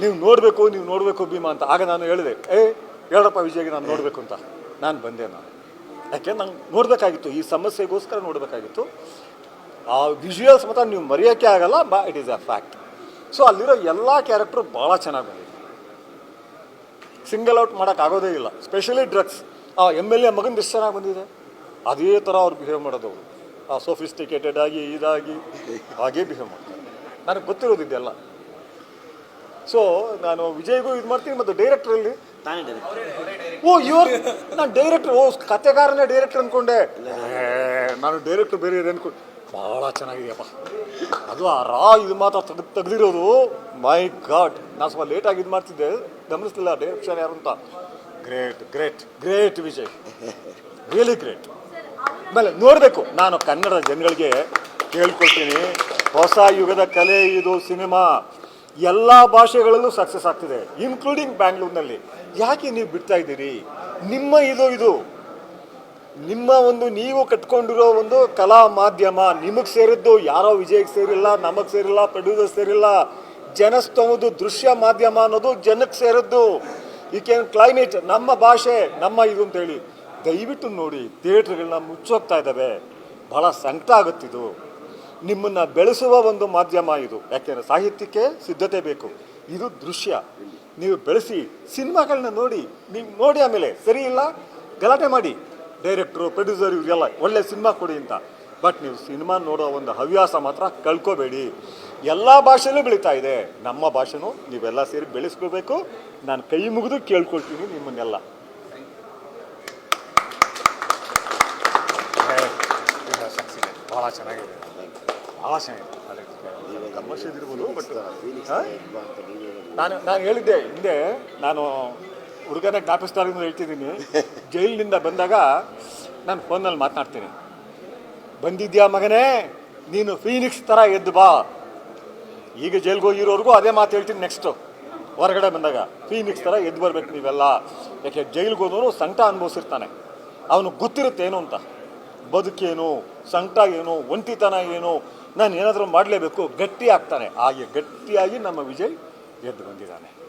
ನೀವು ನೋಡಬೇಕು ನೀವು ನೋಡಬೇಕು ಭೀಮಾ ಅಂತ. ಆಗ ನಾನು ಹೇಳಿದೆ, ಏ, ಹೇಳಪ್ಪ ವಿಜಯ್ಗೆ ನಾನು ನೋಡಬೇಕು ಅಂತ. ನಾನು ಬಂದೆ ನಾನು. ಯಾಕೆ? ನಂಗೆ ನೋಡಬೇಕಾಗಿತ್ತು. ಈ ಸಮಸ್ಯೆಗೋಸ್ಕರ ನೋಡಬೇಕಾಗಿತ್ತು. ಆ ವಿಜುವಲ್ಸ್ ಮಾತ್ರ ನೀವು ಮರೆಯೋಕ್ಕೆ ಆಗಲ್ಲ ಬಾ it is a fact so ಅಲ್ಲಿರೋ ಎಲ್ಲ ಕ್ಯಾರೆಕ್ಟ್ರು ಭಾಳ ಚೆನ್ನಾಗಿ ಬಂದಿದೆ. ಸಿಂಗಲ್ ಔಟ್ ಮಾಡೋಕ್ಕಾಗೋದೇ ಇಲ್ಲ. ಸ್ಪೆಷಲಿ ಡ್ರಗ್ಸ್ ಆ ಎಂ ಎಲ್ ಎ ಮಗಂದು ಎಷ್ಟು ಚೆನ್ನಾಗಿ ಬಂದಿದೆ? ಅದೇ ಥರ ಅವ್ರು ಬಿಹೇವ್ ಮಾಡೋದು. ಆ ಸೋಫಿಸ್ಟಿಕೇಟೆಡ್ ಆಗಿ, ಇದಾಗಿ, ಹಾಗೇ ಬಿಹೇವ್ ಮಾಡ್ತಾರೆ. ನನಗೆ ಗೊತ್ತಿರೋದಿದ್ದೆಲ್ಲ ಸೊ ನಾನು ವಿಜಯ್ಗೂ ಇದು ಮಾಡ್ತೀನಿ ಮತ್ತು ಡೈರೆಕ್ಟ್ರಲ್ಲಿ ತಾನೇ ಓ ಇವ್ರು ನಾನು ಡೈರೆಕ್ಟರ್ ಓ ಕತೆಗಾರನೇ ಡೈರೆಕ್ಟ್ರ್ ಅಂದ್ಕೊಂಡೆ ಏ, ನಾನು ಡೈರೆಕ್ಟರ್ ಬೇರೆ ಇದೆ ಅನ್ಕೊಂಡು. ಭಾಳ ಚೆನ್ನಾಗಿದೆಯಪ್ಪ. ಅದು ಆ ರಾ ಇದು ಮಾತ್ರ ತೆಗ್ದು ತೆಗ್ದಿರೋದು. ಮೈ ಗಾಡ್ ನಾನು ಸ್ವಲ್ಪ ಲೇಟಾಗಿ ಇದು ಮಾಡ್ತಿದ್ದೆ. ಗಮನಿಸ್ಲಿಲ್ಲ ಡೈರೆಕ್ಷನ್ ಯಾರು ಅಂತ. Great great great Vijay. Really great ಆಮೇಲೆ ನೋಡಬೇಕು. ನಾನು ಕನ್ನಡ ಜನಗಳಿಗೆ ಕೇಳ್ಕೊಳ್ತೀನಿ. ಹೊಸ ಯುಗದ ಕಲೆ ಇದು ಸಿನಿಮಾ. ಎಲ್ಲ ಭಾಷೆಗಳಲ್ಲೂ ಸಕ್ಸಸ್ ಆಗ್ತಿದೆ ಇನ್ಕ್ಲೂಡಿಂಗ್ ಬ್ಯಾಂಗ್ಳೂರ್ನಲ್ಲಿ ಯಾಕೆ ನೀವು ಬಿಡ್ತಾ ಇದ್ದೀರಿ? ನಿಮ್ಮ ಇದು ಇದು. ನಿಮ್ಮ ಒಂದು ನೀವು ಕಟ್ಕೊಂಡಿರೋ ಒಂದು ಕಲಾ ಮಾಧ್ಯಮ, ನಿಮಗೆ ಸೇರಿದ್ದು ಯಾರೋ ವಿಜಯಕ್ಕೆ ಸೇರಿಲ್ಲ, ನಮಗೆ ಸೇರಿಲ್ಲ ಪ್ರೊಡ್ಯೂಸರ್ ಸೇರಿಲ್ಲ ಜನಸ್ತಮದು ದೃಶ್ಯ ಮಾಧ್ಯಮ ಅನ್ನೋದು ಜನಕ್ಕೆ ಸೇರಿದ್ದು. ಈ ಕ್ಯಾನ್ ಕ್ಲೈಮೇಟ್ ನಮ್ಮ ಭಾಷೆ, ನಮ್ಮ ಇದು ಅಂತೇಳಿ. ದಯವಿಟ್ಟು ನೋಡಿ ಥಿಯೇಟ್ರ್ಗಳನ್ನ ಮುಚ್ಚೋಗ್ತಾ ಇದ್ದಾವೆ. ಭಾಳ ಸಂಕಟ ಆಗುತ್ತಿದು. ನಿಮ್ಮನ್ನು ಬೆಳೆಸುವ ಒಂದು ಮಾಧ್ಯಮ ಇದು. ಯಾಕೆಂದರೆ ಸಾಹಿತ್ಯಕ್ಕೆ ಸಿದ್ಧತೆ ಬೇಕು. ಇದು ದೃಶ್ಯ. ನೀವು ಬೆಳೆಸಿ ಸಿನಿಮಾಗಳನ್ನ ನೋಡಿ ನೀವು ನೋಡಿ ಆಮೇಲೆ ಸರಿ ಇಲ್ಲ, ಗಲಾಟೆ ಮಾಡಿ. ಡೈರೆಕ್ಟ್ರು ಪ್ರೊಡ್ಯೂಸರ್ ಇವರೆಲ್ಲ ಒಳ್ಳೆ ಸಿನಿಮಾ ಕೊಡಿ ಅಂತ. ಬಟ್ ನೀವು ಸಿನಿಮಾ ನೋಡೋ ಒಂದು ಹವ್ಯಾಸ ಮಾತ್ರ ಕಳ್ಕೋಬೇಡಿ. ಎಲ್ಲ ಭಾಷೆಯಲ್ಲೂ ಬೆಳೀತಾ ಇದೆ. ನಮ್ಮ ಭಾಷೆನೂ ನೀವೆಲ್ಲ ಸೇರಿ ಬೆಳೆಸ್ಕೋಬೇಕು ನಾನು ಕೈ ಮುಗಿದು ಕೇಳ್ಕೊಳ್ತೀನಿ ನಿಮ್ಮನ್ನೆಲ್ಲ. ಭಾಳ ಚೆನ್ನಾಗಿದೆ. ಇದಿರ್ಬೋದು ಬಟ್? ನಾನು ನಾನು ಹೇಳಿದ್ದೆ, ಹಿಂದೆ ನಾನು ಹುಡುಗನ ಜ್ಞಾಪಿಸ್ತಾರೆ ಅಂತ ಹೇಳ್ತಿದ್ದೀನಿ. ಜೈಲಿನಿಂದ ಬಂದಾಗ ನಾನು ಫೋನಲ್ಲಿ ಮಾತನಾಡ್ತೀನಿ. ಬಂದಿದ್ಯಾ ಮಗನೇ? ನೀನು ಫೀನಿಕ್ಸ್ ಥರ ಎದ್ದು ಬಾ. ಈಗ ಜೈಲ್ಗೆ ಹೋಗಿರೋರ್ಗೂ ಅದೇ ಮಾತು ಹೇಳ್ತೀನಿ ನೆಕ್ಸ್ಟು ಹೊರಗಡೆ ಬಂದಾಗ ಫೀನಿಕ್ಸ್ ಥರ ಎದ್ದು ಬರ್ಬೇಕು ನೀವೆಲ್ಲ. ಯಾಕೆ ಜೈಲ್ಗೆ ಹೋದವನು ಸಂಕಟ ಅನುಭವಿಸಿರ್ತಾನೆ. ಅವನು ಗೊತ್ತಿರುತ್ತೆ ಏನು ಅಂತ. ಬದುಕೇನು, ಸಂಕಟ ಏನು, ಒಂಟಿತನ ಏನು ನಾನು ಏನಾದರೂ ಮಾಡಲೇಬೇಕು ಗಟ್ಟಿ ಆಗ್ತಾನೆ ಹಾಗೆ ಗಟ್ಟಿಯಾಗಿ ನಮ್ಮ ವಿಜಯ್ ಎದ್ದು ಬಂದಿದ್ದಾನೆ.